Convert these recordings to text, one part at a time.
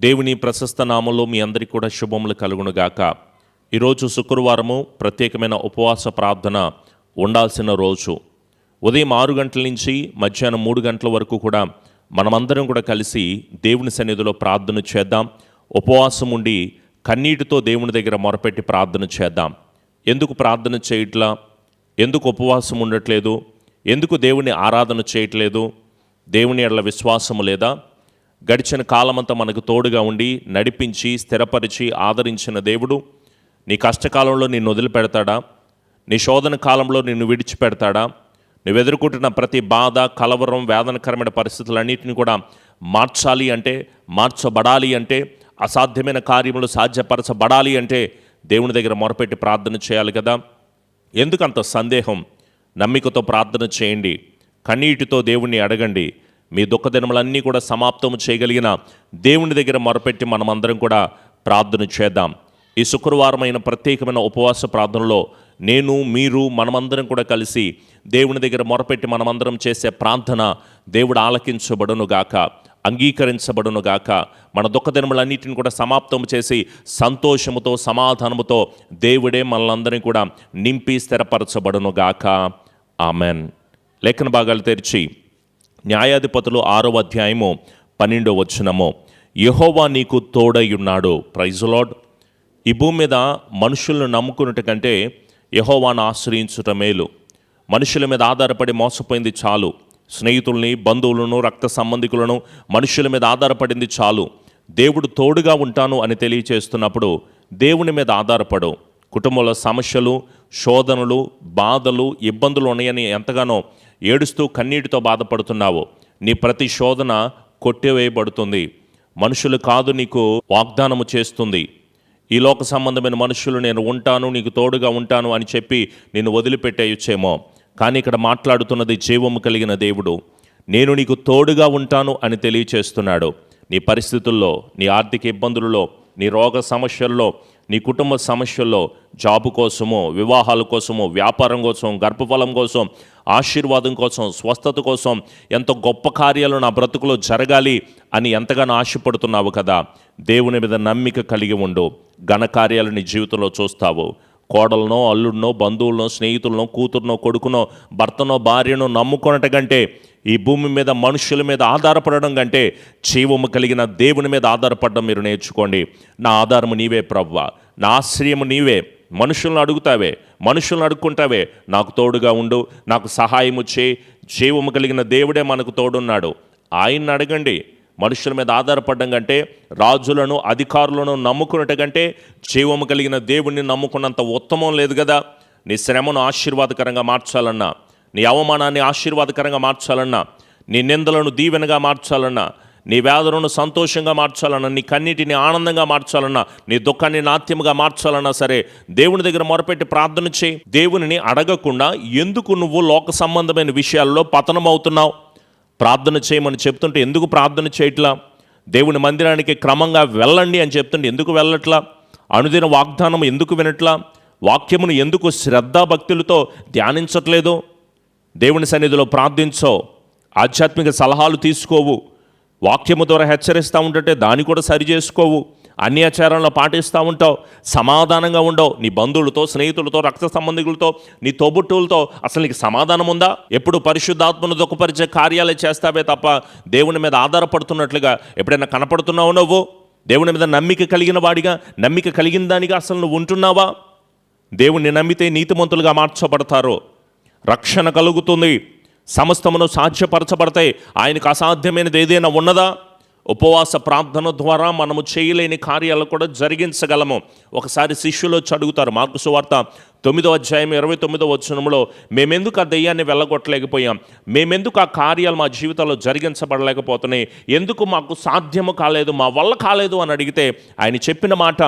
దేవుని ప్రశస్త నామంలో మీ అందరికీ కూడా శుభములు కలుగునుగాక. ఈరోజు శుక్రవారము ప్రత్యేకమైన ఉపవాస ప్రార్థన ఉండాల్సిన రోజు. ఉదయం ఆరు గంటల నుంచి మధ్యాహ్నం మూడు గంటల వరకు కూడా మనమందరం కూడా కలిసి దేవుని సన్నిధిలో ప్రార్థన చేద్దాం. ఉపవాసం ఉండి కన్నీటితో దేవుని దగ్గర మొరపెట్టి ప్రార్థన చేద్దాం. ఎందుకు ప్రార్థన చేయట్లా? ఎందుకు ఉపవాసం ఉండట్లేదు? ఎందుకు దేవుని ఆరాధన చేయట్లేదు? దేవుని ఎడల విశ్వాసము లేదా? గడిచిన కాలమంతా మనకు తోడుగా ఉండి నడిపించి స్థిరపరిచి ఆదరించిన దేవుడు నీ కష్టకాలంలో నిన్ను వదిలిపెడతాడా? నీ శోధన కాలంలో నిన్ను విడిచిపెడతాడా? నువ్వు ఎదుర్కొంటున్న ప్రతి బాధ కలవరం వేదనకరమైన పరిస్థితులన్నింటినీ కూడా మార్చాలి అంటే మార్చబడాలి అంటే అసాధ్యమైన కార్యములు సాధ్యపరచబడాలి అంటే దేవుని దగ్గర మొరపెట్టి ప్రార్థన చేయాలి కదా? ఎందుకంత సందేహం? నమ్మికతో ప్రార్థన చేయండి. కన్నీటితో దేవుణ్ణి అడగండి. మీ దుఃఖ దినములన్నీ కూడా సమాప్తం చేయగలిగిన దేవుని దగ్గర మొరపెట్టి మనమందరం కూడా ప్రార్థన చేద్దాం. ఈ శుక్రవారమైన ప్రత్యేకమైన ఉపవాస ప్రార్థనలో నేను మీరు మనమందరం కూడా కలిసి దేవుని దగ్గర మొరపెట్టి మనమందరం చేసే ప్రార్థన దేవుడు ఆలకించబడును గాక అంగీకరించబడును గాక మన దుఃఖదినములన్నిటిని కూడా సమాప్తం చేసి సంతోషముతో సమాధానముతో దేవుడే మనలందరినీ కూడా నింపి స్థిరపరచబడును గాక. ఆమెన్. లేఖన భాగాలు తెరిచి న్యాయాధిపతులు ఆరో అధ్యాయము పన్నెండో వచ్చినము యహోవా నీకు తోడయ్యున్నాడు. ప్రైజులాడ్ ఈ భూమి మీద మనుషులను నమ్ముకున్నట్టు కంటే యహోవాను ఆశ్రయించుట మేలు. మనుషుల మీద ఆధారపడి మోసపోయింది చాలు. స్నేహితుల్ని బంధువులను రక్త సంబంధికులను మనుషుల మీద ఆధారపడింది చాలు. దేవుడు తోడుగా ఉంటాను అని తెలియచేస్తున్నప్పుడు దేవుని మీద ఆధారపడు. కుటుంబంలో సమస్యలు శోధనలు బాధలు ఇబ్బందులు ఉన్నాయని ఎంతగానో ఏడుస్తూ కన్నీటితో బాధపడుతున్నావు. నీ ప్రతి శోధన కొట్టివేయబడుతుంది. మనుషులు కాదు నీకు వాగ్దానము చేస్తుంది. ఈ లోక సంబంధమైన మనుషులు నేను ఉంటాను నీకు తోడుగా ఉంటాను అని చెప్పి నేను వదిలిపెట్టేయచ్చేమో. కానీ ఇక్కడ మాట్లాడుతున్నది జీవము కలిగిన దేవుడు. నేను నీకు తోడుగా ఉంటాను అని తెలియచేస్తున్నాడు. నీ పరిస్థితుల్లో నీ ఆర్థిక ఇబ్బందులలో నీ రోగ సమస్యల్లో నీ కుటుంబ సమస్యల్లో జాబు కోసమో వివాహాల కోసమో వ్యాపారం కోసం గర్భఫలం కోసం ఆశీర్వాదం కోసం స్వస్థత కోసం ఎంతో గొప్ప కార్యాలు నా బ్రతుకులో జరగాలి అని ఎంతగానో ఆశపడుతున్నావు కదా. దేవుని మీద నమ్మిక కలిగి ఉండు. ఘనకార్యాలు నీ జీవితంలో చూస్తావు. కోడలనో అల్లుడినో బంధువులనో స్నేహితులనో కూతురునో కొడుకునో భర్తనో భార్యనో నమ్ముకొనట కంటే ఈ భూమి మీద మనుషుల మీద ఆధారపడడం కంటే జీవము కలిగిన దేవుని మీద ఆధారపడడం మీరు నేర్చుకోండి. నా ఆధారము నీవే ప్రవ్వ. నా ఆశ్రయము నీవే. మనుషులను అడుగుతావే. మనుషులను అడుక్కుంటావే. నాకు తోడుగా ఉండు. నాకు సహాయము చే జీవము కలిగిన దేవుడే మనకు తోడున్నాడు. ఆయన్ని అడగండి. మనుషుల మీద ఆధారపడడం కంటే రాజులను అధికారులను నమ్ముకున్నట కంటే జీవము కలిగిన దేవుణ్ణి నమ్ముకున్నంత ఉత్తమం లేదు కదా. నీ శ్రమను ఆశీర్వాదకరంగా మార్చాలన్నా. నీ అవమానాన్ని ఆశీర్వాదకరంగా మార్చాలన్నా నీ నిందలను దీవెనగా మార్చాలన్నా నీ వేదనను సంతోషంగా మార్చాలన్నా నీ కన్నిటిని ఆనందంగా మార్చాలన్నా నీ దుఃఖాన్ని నాట్యంగా మార్చాలన్నా సరే దేవుని దగ్గర మొరపెట్టి ప్రార్థన చేయి. దేవునిని అడగకుండా ఎందుకు నువ్వు లోక సంబంధమైన విషయాల్లో పతనమవుతున్నావు? ప్రార్థన చేయమని చెప్తుంటే ఎందుకు ప్రార్థన చేయట్లా? దేవుని మందిరానికి క్రమంగా వెళ్ళండి అని చెప్తుంటే ఎందుకు వెళ్ళట్లా? అనుదిన వాగ్దానం ఎందుకు వినట్లా? వాక్యమును ఎందుకు శ్రద్ధాభక్తులతో ధ్యానించట్లేదు? దేవుని సన్నిధిలో ప్రార్థించో. ఆధ్యాత్మిక సలహాలు తీసుకోవు. వాక్యము ద్వారా హెచ్చరిస్తూ ఉంటుంటే దాన్ని కూడా సరి చేసుకోవు. అన్యాచారంలో పాటిస్తూ ఉంటావు. సమాధానంగా ఉండవు. నీ బంధువులతో స్నేహితులతో రక్త సంబంధికులతో నీ తోబుట్టువులతో అసలు నీకు సమాధానం ఉందా? ఎప్పుడు పరిశుద్ధాత్మను దుఃఖపరిచే కార్యాలే చేస్తావే తప్ప దేవుని మీద ఆధారపడుతున్నట్లుగా ఎప్పుడైనా కనపడుతున్నావు నువ్వు? దేవుని మీద నమ్మిక కలిగిన వాడిగా నమ్మిక కలిగిన దానిగా అసలు నువ్వు ఉంటున్నావా? దేవుణ్ణి నమ్మితే నీతిమంతులుగా మార్చబడతారు. రక్షణ కలుగుతుంది. సమస్తమును సాధ్యపరచబడతాయి. ఆయనకు అసాధ్యమైనది ఏదైనా ఉన్నదా? ఉపవాస ప్రార్థన ద్వారా మనము చేయలేని కార్యాలు కూడా జరిగించగలము. ఒకసారి శిష్యులు వచ్చి అడుగుతారు మార్కు సువార్త తొమ్మిదో అధ్యాయం ఇరవై తొమ్మిదో వచనంలో మేమెందుకు ఆ దెయ్యాన్ని వెళ్ళగొట్టలేకపోయాం? మేమెందుకు ఆ కార్యాలు మా జీవితంలో జరిగించబడలేకపోతున్నాయి? ఎందుకు మాకు సాధ్యము కాలేదు? మా వల్ల కాలేదు? అని అడిగితే ఆయన చెప్పిన మాట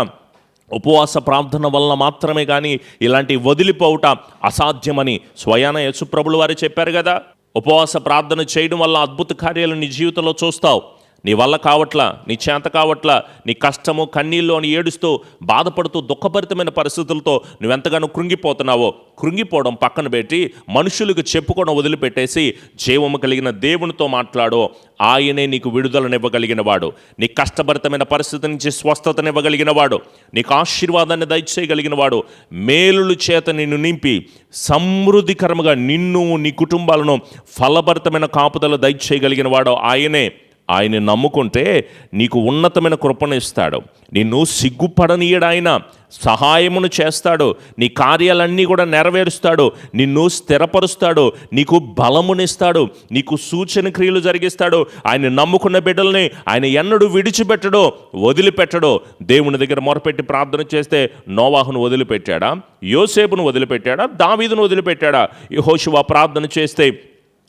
ఉపవాస ప్రార్థన వలన మాత్రమే కానీ ఇలాంటి వదిలిపోవుట అసాధ్యమని స్వయాన యశుప్రభులు వారు చెప్పారు కదా. ఉపవాస ప్రార్థన చేయడం వల్ల అద్భుత కార్యాలు నీ జీవితంలో చూస్తావు. నీ వల్ల కావట్లా నీ చేత కావట్లా నీ కష్టము కన్నీళ్ళు అని ఏడుస్తూ బాధపడుతూ దుఃఖభరితమైన పరిస్థితులతో నువ్వెంతగానో కృంగిపోతున్నావో కృంగిపోవడం పక్కన పెట్టి మనుషులకు చెప్పుకోవడం వదిలిపెట్టేసి జీవము కలిగిన దేవునితో మాట్లాడో. ఆయనే నీకు విడుదలనివ్వగలిగిన వాడు నీ కష్టభరితమైన పరిస్థితి నుంచి స్వస్థతనివ్వగలిగిన వాడు నీకు ఆశీర్వాదాన్ని దయచేయగలిగిన వాడు మేలుల చేత నిన్ను నింపి సమృద్ధికరముగా నిన్ను నీ కుటుంబాలను ఫలభరితమైన కాపుదల దయచేయగలిగిన వాడు ఆయనే. ఆయన నమ్ముకుంటే నీకు ఉన్నతమైన కృపను ఇస్తాడు. నిన్ను సిగ్గుపడనీయడు ఆయన సహాయమును చేస్తాడు. నీ కార్యాలన్నీ కూడా నెరవేరుస్తాడు. నిన్ను స్థిరపరుస్తాడు. నీకు బలమునిస్తాడు. నీకు సూచన క్రియలు జరిగిస్తాడు. ఆయన నమ్ముకున్న బిడ్డల్ని ఆయన ఎన్నడూ విడిచిపెట్టడో వదిలిపెట్టడో. దేవుని దగ్గర మొరపెట్టి ప్రార్థన చేస్తే నోవాహును వదిలిపెట్టాడా? యోసేపును వదిలిపెట్టాడా? దావీదును వదిలిపెట్టాడా? యహోశివ ప్రార్థన చేస్తే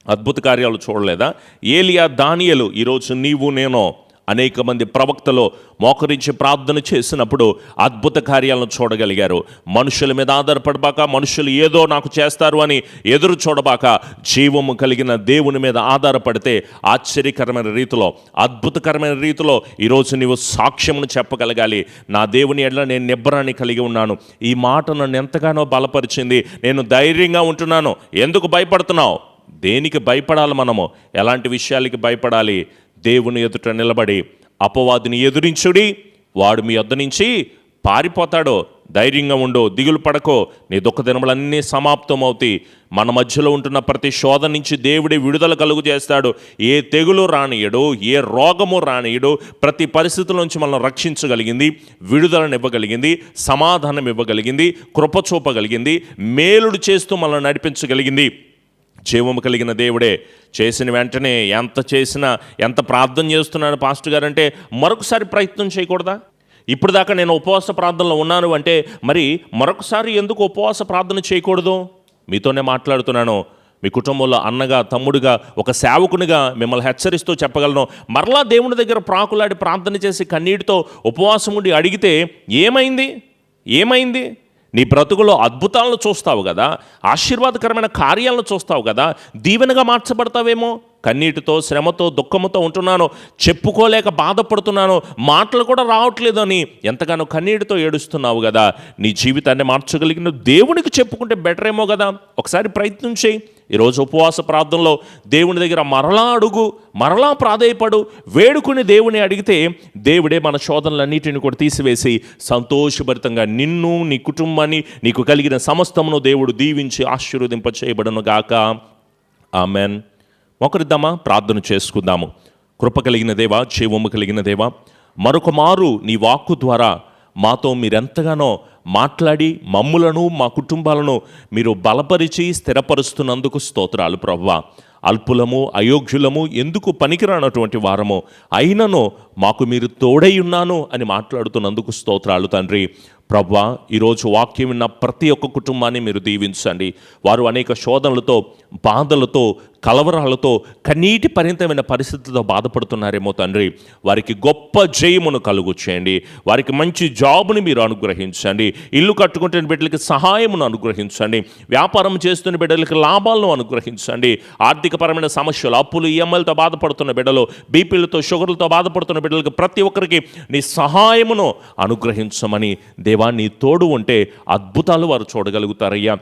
అద్భుత కార్యాలు చూడలేదా? ఏలియా దానియలు ఈరోజు నీవు నేను అనేక మంది ప్రవక్తలు మోకరించి ప్రార్థన చేసినప్పుడు అద్భుత కార్యాలను చూడగలిగారు. మనుషుల మీద ఆధారపడబాక మనుషులు ఏదో నాకు చేస్తారు అని ఎదురు చూడబాక జీవము కలిగిన దేవుని మీద ఆధారపడితే ఆశ్చర్యకరమైన రీతిలో అద్భుతకరమైన రీతిలో ఈరోజు నీవు సాక్ష్యమును చెప్పగలగాలి. నా దేవుని ఎడ్ల నేను నిబ్బరాన్ని కలిగి ఉన్నాను. ఈ మాట నన్ను ఎంతగానో బలపరిచింది. నేను ధైర్యంగా ఉంటున్నాను. ఎందుకు భయపడుతున్నావు? దేనికి భయపడాలి మనము? ఎలాంటి విషయాలకి భయపడాలి? దేవుని ఎదుట నిలబడి అపవాదిని ఎదురించుడి వాడు మీ వద్ద నుంచి పారిపోతాడో. ధైర్యంగా ఉండు దిగులు పడకో. నీ దుఃఖ దినములన్నీ సమాప్తమవుతాయి మన మధ్యలో ఉంటున్న ప్రతి శోధ నుంచి దేవుడే విడుదల కలుగు చేస్తాడు. ఏ తెగులు రానియడు ఏ రోగము రానియడు ప్రతి పరిస్థితుల నుంచి మనల్ని రక్షించగలిగింది విడుదలను ఇవ్వగలిగింది సమాధానం ఇవ్వగలిగింది కృప చూపగలిగింది మేలుడు చేస్తూ మనల్ని నడిపించగలిగింది. జీవము కలిగిన దేవుడే. చేసిన వెంటనే ఎంత చేసినా ఎంత ప్రార్థన చేస్తున్నాడు పాస్టర్ గారు అంటే మరొకసారి ప్రయత్నం చేయకూడదా? ఇప్పుడు దాకా నేను ఉపవాస ప్రార్థనలో ఉన్నాను అంటే మరి మరొకసారి ఎందుకు ఉపవాస ప్రార్థన చేయకూడదు? మీతోనే మాట్లాడుతున్నాను. మీ కుటుంబంలో అన్నగా తమ్ముడుగా ఒక సేవకునిగా మిమ్మల్ని హెచ్చరిస్తూ చెప్పగలను. మరలా దేవుని దగ్గర ప్రాకులాడి ప్రార్థన చేసి కన్నీటితో ఉపవాసం ఉండి అడిగితే ఏమైంది? ఏమైంది? నీ బ్రతుకులో అద్భుతాలను చూస్తావు కదా ఆశీర్వాదకరమైన కార్యాలను చూస్తావు కదా దీవెనగా మార్చబడతావేమో? కన్నీటితో శ్రమతో దుఃఖముతో ఉంటున్నాను చెప్పుకోలేక బాధపడుతున్నాను మాటలు కూడా రావట్లేదు అని ఎంతగానో కన్నీటితో ఏడుస్తున్నావు కదా. నీ జీవితాన్ని మార్చగలిగిన దేవునికి చెప్పుకుంటే బెటర్ ఏమో కదా. ఒకసారి ప్రయత్నం చేయి. ఈరోజు ఉపవాస ప్రార్థనలో దేవుని దగ్గర మరలా అడుగు మరలా ప్రాధేయపడు వేడుకుని దేవుని అడిగితే దేవుడే మన శోధనలన్నిటిని కూడా తీసివేసి సంతోషభరితంగా నిన్ను నీ కుటుంబాన్ని నీకు కలిగిన సమస్తమును దేవుడు దీవించి ఆశీర్వదింప చేయబడను గాక. ఆమెన్. ఒకరిద్దామా ప్రార్థన చేసుకుందాము. కృప కలిగిన దేవా జీవము కలిగిన దేవా మరొక మారు నీ వాక్కు ద్వారా మాతో మీరెంతగానో మాట్లాడి మమ్ములను మా కుటుంబాలను మీరు బలపరిచి స్థిరపరుస్తున్నందుకు స్తోత్రాలు ప్రవ్వా. అల్పులము అయోగ్యులము ఎందుకు పనికిరానటువంటి వారము? అయినను మాకు మీరు తోడై ఉన్నాను అని మాట్లాడుతున్నందుకు స్తోత్రాలు తండ్రి. ప్రవ్వా ఈరోజు వాక్యం విన్న ప్రతి ఒక్క కుటుంబాన్ని మీరు దీవించండి. వారు అనేక శోధనలతో బాధలతో కలవరాలతో కన్నీటి పరిమితమైన పరిస్థితులతో బాధపడుతున్నారేమో తండ్రి. వారికి గొప్ప జయమును కలుగు చేయండి. వారికి మంచి జాబుని మీరు అనుగ్రహించండి. ఇల్లు కట్టుకుంటున్న బిడ్డలకి సహాయమును అనుగ్రహించండి. వ్యాపారం చేస్తున్న బిడ్డలకి లాభాలను అనుగ్రహించండి. ఆర్థికపరమైన సమస్యలు అప్పులు ఈఎంఐలతో బాధపడుతున్న బిడ్డలు బీపీలతో షుగర్లతో బాధపడుతున్న బిడ్డలకి ప్రతి ఒక్కరికి నీ సహాయమును అనుగ్రహించమని దేవ నీ తోడు ఉంటే అద్భుతాలు వారు చూడగలుగుతారయ్యా.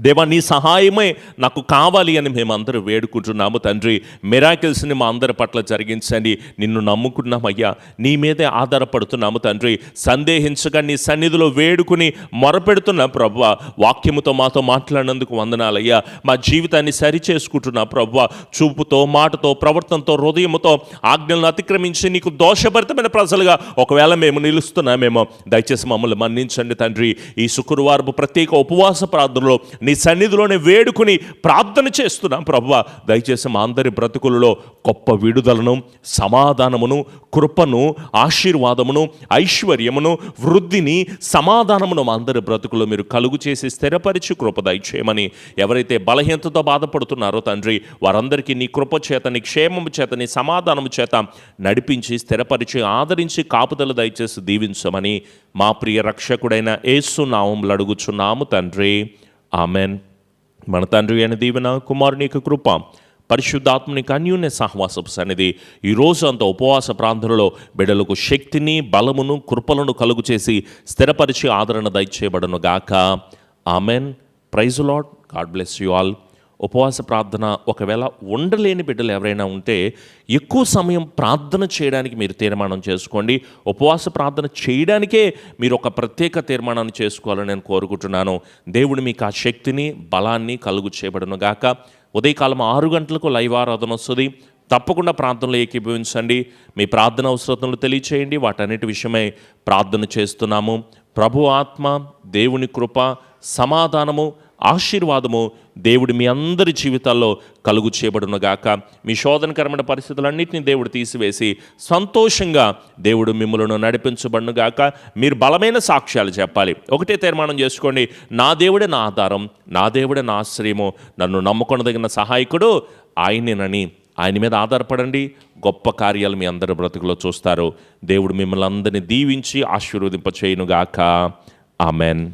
దేవా నీ సహాయమే నాకు కావాలి అని మేమందరూ వేడుకుంటున్నాము తండ్రి. మిరాకిల్స్ని మా అందరి పట్ల జరిగించండి. నిన్ను నమ్ముకున్నామయ్యా. నీ మీదే ఆధారపడుతున్నాము తండ్రి. సందేహించగా నీ సన్నిధిలో వేడుకుని మొరపెడుతున్నా ప్రభు వాక్యముతో మాతో మాట్లాడినందుకు వందనాలయ్యా. మా జీవితాన్ని సరిచేసుకుంటున్నా ప్రభు చూపుతో మాటతో ప్రవర్తనతో హృదయముతో ఆజ్ఞలను అతిక్రమించి నీకు దోషభరితమైన ప్రజలుగా ఒకవేళ మేము నిలుస్తున్నామేమో దయచేసి మమ్మల్ని మన్నించండి తండ్రి. ఈ శుక్రవారపు ప్రత్యేక ఉపవాస ప్రార్థనలో నీ సన్నిధిలోనే వేడుకుని ప్రార్థన చేస్తున్నాం ప్రభువ. దయచేసి మా అందరి బ్రతుకులలో గొప్ప విడుదలను సమాధానమును కృపను ఆశీర్వాదమును ఐశ్వర్యమును వృద్ధిని సమాధానమును మా అందరి బ్రతుకులో మీరు కలుగు చేసి స్థిరపరిచి కృప దయచేయమని ఎవరైతే బలహీనతతో బాధపడుతున్నారో తండ్రి వారందరికీ నీ కృప చేత నీ క్షేమము చేత నీ సమాధానము చేత నడిపించి స్థిరపరిచి ఆదరించి కాపుదలు దయచేసి దీవించమని మా ప్రియ రక్షకుడైన ఏసునామంలు అడుగుచున్నాము తండ్రి. ఆమెన్. మన తండ్రి అయిన దీవెన కుమారుని యొక్క కృప పరిశుద్ధాత్మనికి అన్యూన్య సహవాసపు సన్నిధి ఈరోజు అంత ఉపవాస ప్రార్థనలో బిడలకు శక్తిని బలమును కృపలను కలుగు చేసి స్థిరపరిచి ఆదరణ దయచేయబడను గాక. Amen. Praise lord god bless you all. ఉపవాస ప్రార్థన ఒకవేళ ఉండలేని బిడ్డలు ఎవరైనా ఉంటే ఎక్కువ సమయం ప్రార్థన చేయడానికి మీరు తీర్మానం చేసుకోండి. ఉపవాస ప్రార్థన చేయడానికే మీరు ఒక ప్రత్యేక తీర్మానాన్ని చేసుకోవాలని నేను కోరుకుంటున్నాను. దేవుడు మీకు ఆ శక్తిని బలాన్ని కలుగు చేయబడును గాక. ఉదయకాలం ఆరు గంటలకు లైవ్ ఆరాధన వస్తుంది. తప్పకుండా ప్రాంతంలో ఏకీభవించండి. మీ ప్రార్థన అవసరతలు తెలియచేయండి. వాటన్నిటి విషయమై ప్రార్థన చేస్తున్నాము. ప్రభు ఆత్మ దేవుని కృప సమాధానము ఆశీర్వాదము దేవుడు మీ అందరి జీవితాల్లో కలుగు చేయబడునగాక మీ శోధనకరమైన పరిస్థితులన్నింటినీ దేవుడు తీసివేసి సంతోషంగా దేవుడు మిమ్మలను నడిపించబడునుగాక మీరు బలమైన సాక్ష్యాలు చెప్పాలి. ఒకటే తీర్మానం చేసుకోండి. నా దేవుడే నా ఆధారం నా దేవుడే నా ఆశ్రయము నన్ను నమ్ముకొనదగిన సహాయకుడు ఆయనేనని. ఆయన మీద ఆధారపడండి. గొప్ప కార్యాలు మీ అందరి బ్రతుకులో చూస్తారు. దేవుడు మిమ్మల్ని అందరినీ దీవించి ఆశీర్వదింప చేయనుగాక ఆమెన్.